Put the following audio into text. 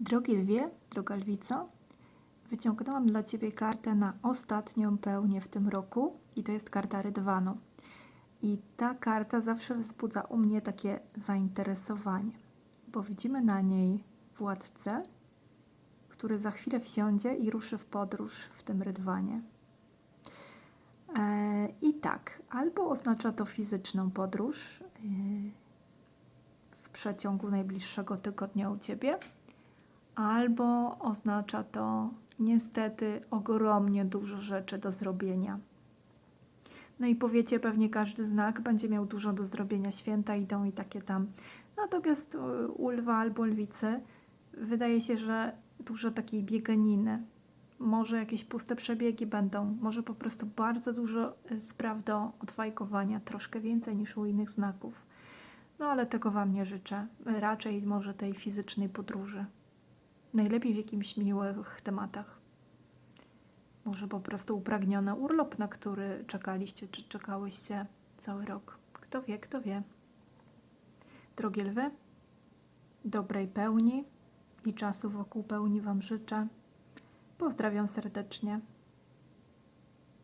Drogi lwie, droga lwico, wyciągnęłam dla Ciebie kartę na ostatnią pełnię w tym roku i to jest karta Rydwanu. I ta karta zawsze wzbudza u mnie takie zainteresowanie, bo widzimy na niej władcę, który za chwilę wsiądzie i ruszy w podróż w tym Rydwanie. E, I tak, albo oznacza to fizyczną podróż e, w przeciągu najbliższego tygodnia u Ciebie, albo oznacza to niestety ogromnie dużo rzeczy do zrobienia. No i powiecie, pewnie każdy znak będzie miał dużo do zrobienia, święta idą i takie tam. Natomiast y, u lwa albo lwicy wydaje się, że dużo takiej bieganiny. Może jakieś puste przebiegi będą, może po prostu bardzo dużo y, spraw do odfajkowania, troszkę więcej niż u innych znaków. No ale tego Wam nie życzę. Raczej może tej fizycznej podróży. Najlepiej w jakimś miłych tematach. Może po prostu upragniony urlop, na który czekaliście czy czekałyście cały rok. Kto wie, kto wie. Drogie lwy, dobrej pełni i czasu wokół pełni Wam życzę. Pozdrawiam serdecznie.